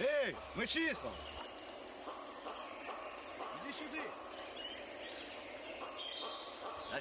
Ей, Мечислав! Іди сюди! А!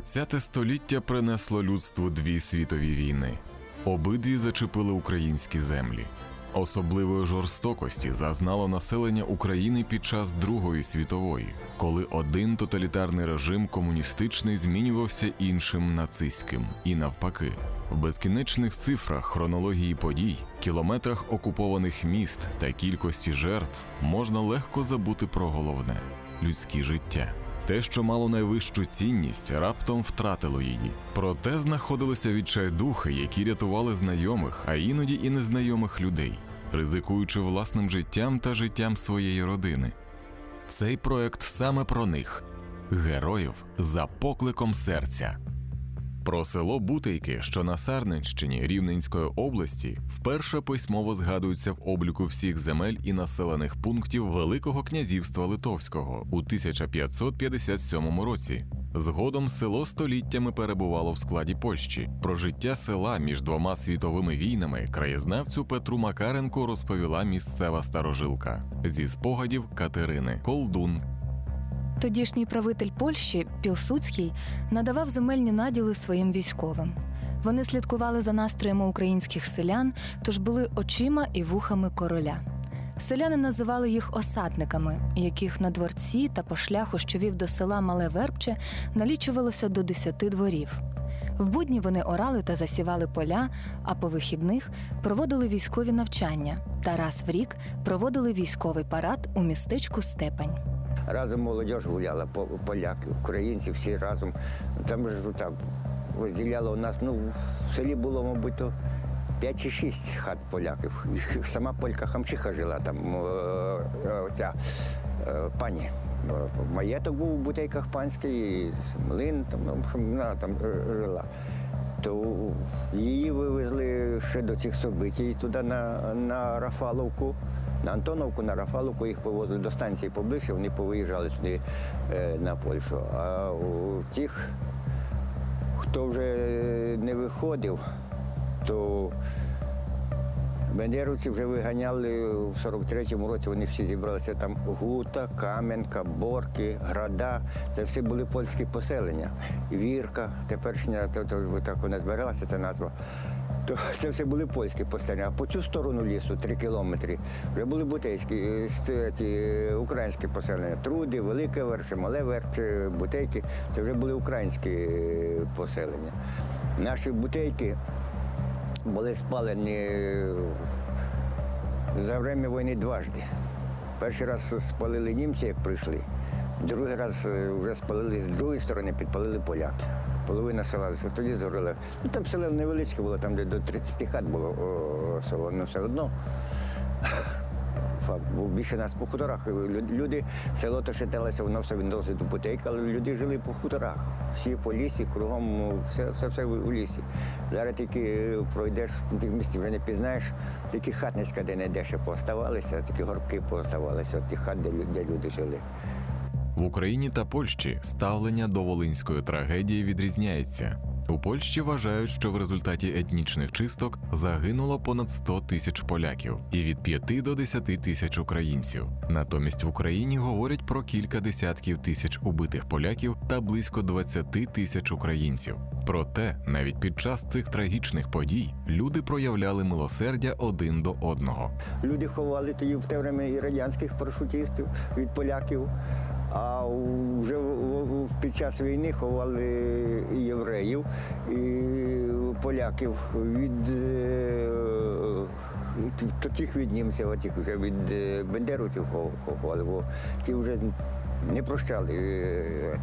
ХХ століття принесло людству дві світові війни. Обидві зачепили українські землі. Особливої жорстокості зазнало населення України під час Другої світової, коли один тоталітарний режим комуністичний змінювався іншим нацистським, і навпаки. В безкінечних цифрах хронології подій, кілометрах окупованих міст та кількості жертв можна легко забути про головне людське життя. Те, що мало найвищу цінність, раптом втратило її. Проте знаходилися відчайдухи, які рятували знайомих, а іноді і незнайомих людей, ризикуючи власним життям та життям своєї родини. Цей проект саме про них героїв за покликом серця. Про село Бутейки, що на Сарненщині Рівненської області, вперше письмово згадується в обліку всіх земель і населених пунктів Великого князівства Литовського у 1557 році. Згодом село століттями перебувало в складі Польщі. Про життя села між двома світовими війнами краєзнавцю Петру Макаренко розповіла місцева старожилка зі спогадів Катерини Колдун Тодішній правитель Польщі Пілсуцький надавав земельні наділи своїм військовим. Вони слідкували за настроями українських селян, тож були очима і вухами короля. Селяни називали їх осадниками, яких на дворці та по шляху, що вів до села Мале Вербче, налічувалося до десяти дворів. В будні вони орали та засівали поля, а по вихідних проводили військові навчання та раз в рік проводили військовий парад у містечку Степень. Разом молодь гуляла, поляки, українці, всі разом. Там ж ну, так розділяло у нас, ну, в селі було, мабуть, то 5 чи 6 хат поляків. Сама полька Хамчиха жила там, е, е, оця е, пані. Маєток був у бутейках панський, млин, там, ну, вона там жила. То її вивезли ще до цих событій туди на, на Рафаловку. На Антоновку, на Рафаловку їх повозили до станції поближче, вони повиїжджали туди е, на Польщу. А у тих, хто вже не виходив, то бендерівці вже виганяли в 43-му році, вони всі зібралися там Гута, Кам'янка, Борки, Града. Це всі були польські поселення. Вірка, теперішня, то, то, так вона збиралася, ця назва. То це все були польські поселення. А по цю сторону лісу, три кілометри, вже були бутейські, е, ці, е, українські поселення. Труди, Велике Верше, Мале Верше, Бутейки. Це вже були українські е, поселення. Наші бутейки були спалені за время війни дважди. Перший раз спалили німці, як прийшли. Другий раз вже спалили з другої сторони, підпалили поляки. Половина села тоді згоріла. Ну там село невеличке було, там де до 30 хат було о, село, але все одно. Факт, був більше нас по хуторах. Люди, село то шаталося, воно все він досить до путейка, але люди жили по хуторах. Всі по лісі, кругом, ну, все, все, все у лісі. Зараз тільки е, пройдеш в тих місців, вже не пізнаєш, тільки хатницька, де не де ще пооставалися, тільки горбки пооставалися, ті хат, де, де люди жили. В Україні та Польщі ставлення до волинської трагедії відрізняється. У Польщі вважають, що в результаті етнічних чисток загинуло понад 100 тисяч поляків і від 5 до 10 тисяч українців. Натомість в Україні говорять про кілька десятків тисяч убитих поляків та близько 20 тисяч українців. Проте навіть під час цих трагічних подій люди проявляли милосердя один до одного. Люди ховали тоді в те время і радянських парашутистів від поляків, а вже під час війни ховали і євреїв, і поляків від е, то тих від німців, а тих вже від е, бендеровців ховали, бо ті вже не прощали. е,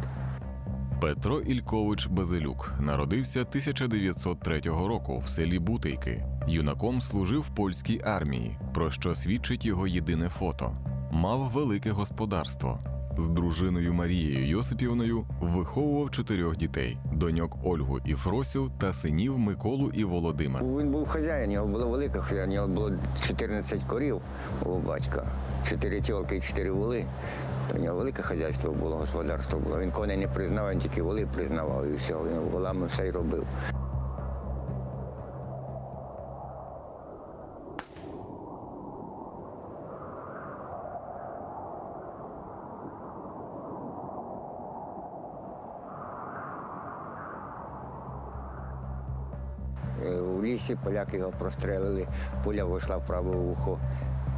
Петро Ількович Базилюк народився 1903 року в селі Бутейки. Юнаком служив в польській армії, про що свідчить його єдине фото. Мав велике господарство. З дружиною Марією Йосипівною виховував чотирьох дітей: доньок Ольгу і Фросю та синів Миколу і Володимира. Він був хазяїн, його було велике хазяїн, нього було 14 корів у батька, 4 тілки і 4 воли. У нього велике хазяйство було, господарство було. Він коней не признав, він тільки воли признавав і все. Він волами все й робив. У лісі поляки його прострелили, пуля вийшла в праве ухо.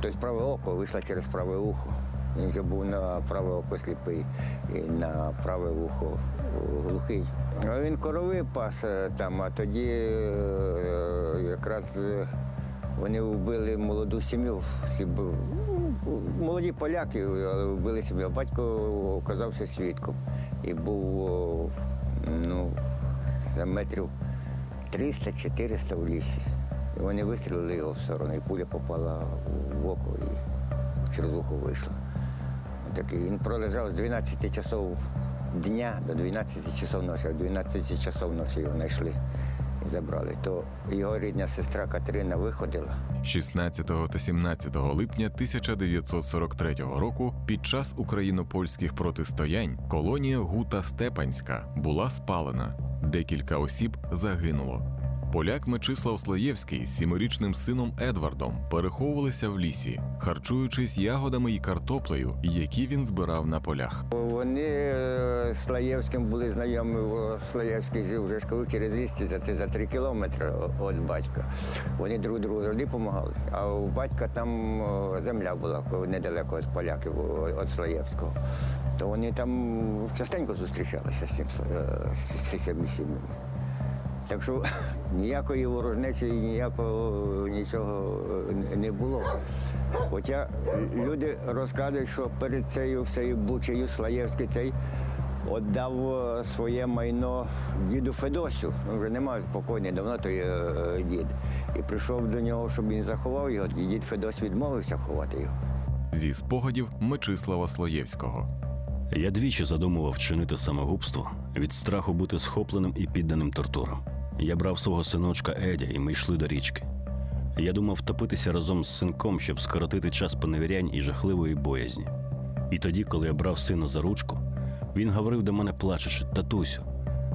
Тобто праве око вийшло через праве ухо. Він вже був на праве око сліпий і на праве вухо е, глухий. А він корови пас е, там, а тоді е, якраз е, вони вбили молоду сім'ю. Молоді поляки, але вбили сім'ю. Батько оказався свідком і був ну, за метрів 300-400 в лісі. І вони вистрілили його в сторону, і пуля попала в око і через ухо вийшла. Такий він пролежав з 12 часов дня до 12 часов ночі, а в 12 часов ночі його знайшли і забрали. То його рідна сестра Катерина виходила. 16 та 17 липня 1943 року під час україно-польських протистоянь колонія Гута Степанська була спалена. Декілька осіб загинуло. Поляк Мечислав Слоєвський з сімирічним сином Едвардом переховувалися в лісі, харчуючись ягодами і картоплею, які він збирав на полях. Вони е, з Слаєвським були знайомі, бо Слаєвський жив вже ж коли через 200 за, за 3 кілометри від батька. Вони друг другу завжди допомагали. А у батька там земля була недалеко від поляків, від Слаєвського. То вони там частенько зустрічалися з цим е, з цими сім'ями. Так що ніякої ворожнечі, ніякого нічого е, не було. Хоча люди розказують, що перед цією всею бучею Слаєвський цей віддав е, своє майно діду Федосю. Ну, вже немає покойний давно той е, дід. І прийшов до нього, щоб він заховав його, і дід Федос відмовився ховати його. Зі спогадів Мечислава Слоєвського. Я двічі задумував чинити самогубство від страху бути схопленим і підданим тортурам. Я брав свого синочка Едя, і ми йшли до річки. Я думав втопитися разом з синком, щоб скоротити час поневірянь і жахливої боязні. І тоді, коли я брав сина за ручку, він говорив до мене, плачучи: Татусю,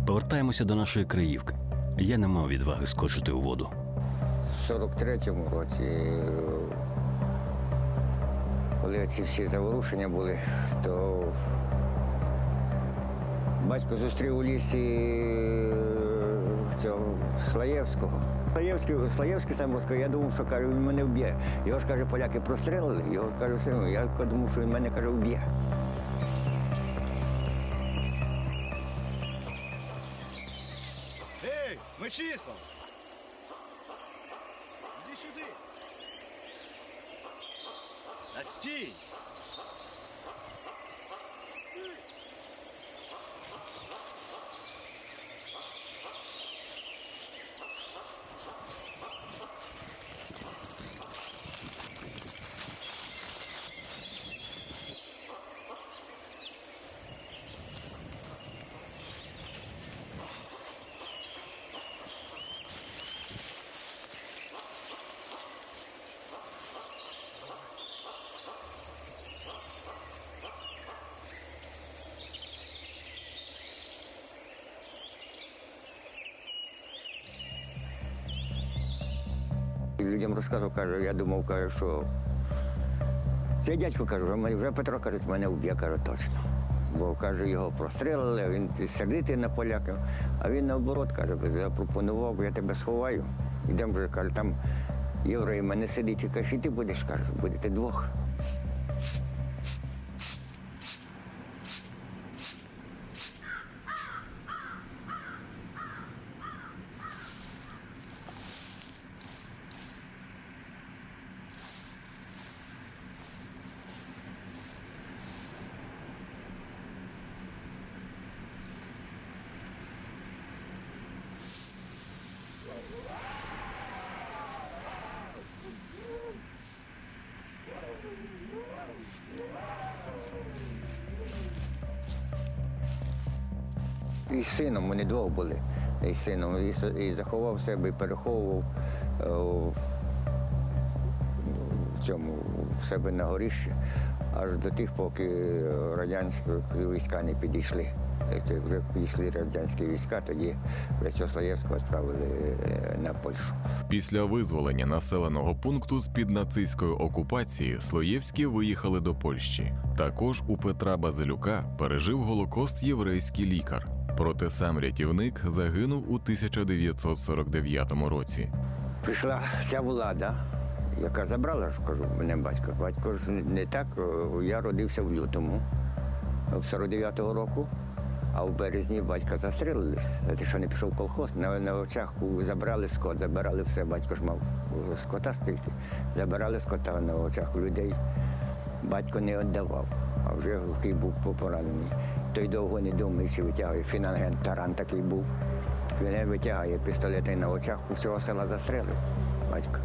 повертаємося до нашої краївки. Я не мав відваги скочити у воду. В 43-му році, коли ці всі заворушення були, то батько зустрів у лісі е, цього Слаєвського. Слаєвський, Слаєвський сам розказав, я думав, що каже, він мене вб'є. Його ж каже, поляки прострелили, його каже, все, я думав, що він мене каже, вб'є. Ей, Мечислав! Іди сюди! Та стій! І Людям розказував, каже, я думав, каже, що цей дядько каже, вже Петро каже, мене вб'є, каже, точно. Бо каже, його прострелили, він сердитий на поляків, а він наоборот каже, запропонував, я тебе сховаю. Ідемо вже, каже, там євреї мене сидить і каже, і ти будеш, каже, будете двох. І з сином вони двох були. І з сином. І, і заховав себе, і переховував е, в- цьому в себе на горищі, аж до тих, поки радянські війська не підійшли. Як вже підійшли радянські війська, тоді Врачослаєвського відправили е, на Польщу. Після визволення населеного пункту з-під нацистської окупації Слоєвські виїхали до Польщі. Також у Петра Базилюка пережив голокост єврейський лікар. Проте сам рятівник загинув у 1949 році. Прийшла ця влада, яка забрала, ж, кажу, мене батько. Батько ж не так. е, Я родився в лютому в 49-го року, а в березні батька застрелили. За те, що не пішов колхоз. На, на очах забрали скот, забирали все. Батько ж мав скота стільки. Забирали скота на очах людей. Батько не віддавав, а вже який був поранений. Той довго не думаючи, витягує фінанген, таран такий був. Він витягає пістолети на очах, у всього села застрелив батька.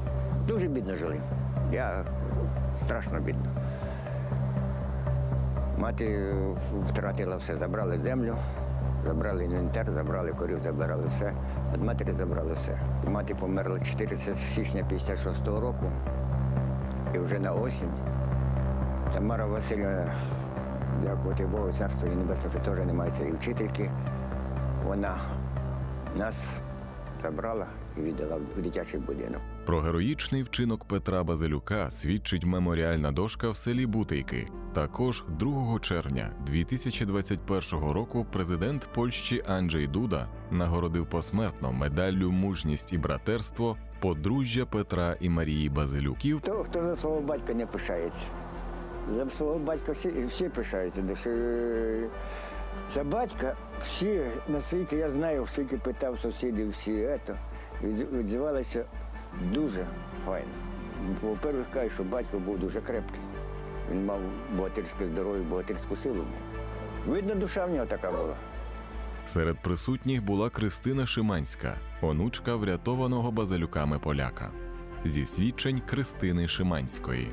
Дуже бідно жили. Я страшно бідно. Мати втратила все, забрали землю, забрали інвентар, забрали корів, забирали все. Від матері забрали все. Мати померла 14 січня 56-го року. І вже на осінь Тамара Васильівна, дякувати Богу, царство її небесне, що теж немає цієї вчительки. Вона нас забрала і віддала в дитячий будинок. Про героїчний вчинок Петра Базилюка свідчить меморіальна дошка в селі Бутейки. Також 2 червня 2021 року президент Польщі Анджей Дуда нагородив посмертно медаллю мужність і братерство подружжя Петра і Марії Базилюків Хто, хто за свого батька не пишається? За свого батька всі, всі пишаються. е, За батька всі, наскільки я знаю, скільки питав сусідів, всі від- відзивалися дуже файно. По-перше, кажуть, що батько був дуже крепкий. Він мав богатирське здоров'я, богатирську силу. Видно, душа в нього така була. Серед присутніх була Кристина Шиманська, онучка врятованого базилюками поляка. Зі свідчень Кристини Шиманської.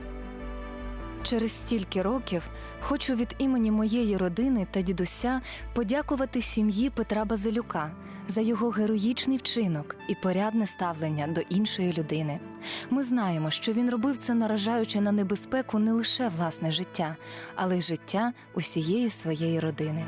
Через стільки років хочу від імені моєї родини та дідуся подякувати сім'ї Петра Базилюка за його героїчний вчинок і порядне ставлення до іншої людини. Ми знаємо, що він робив це, наражаючи на небезпеку не лише власне життя, але й життя усієї своєї родини.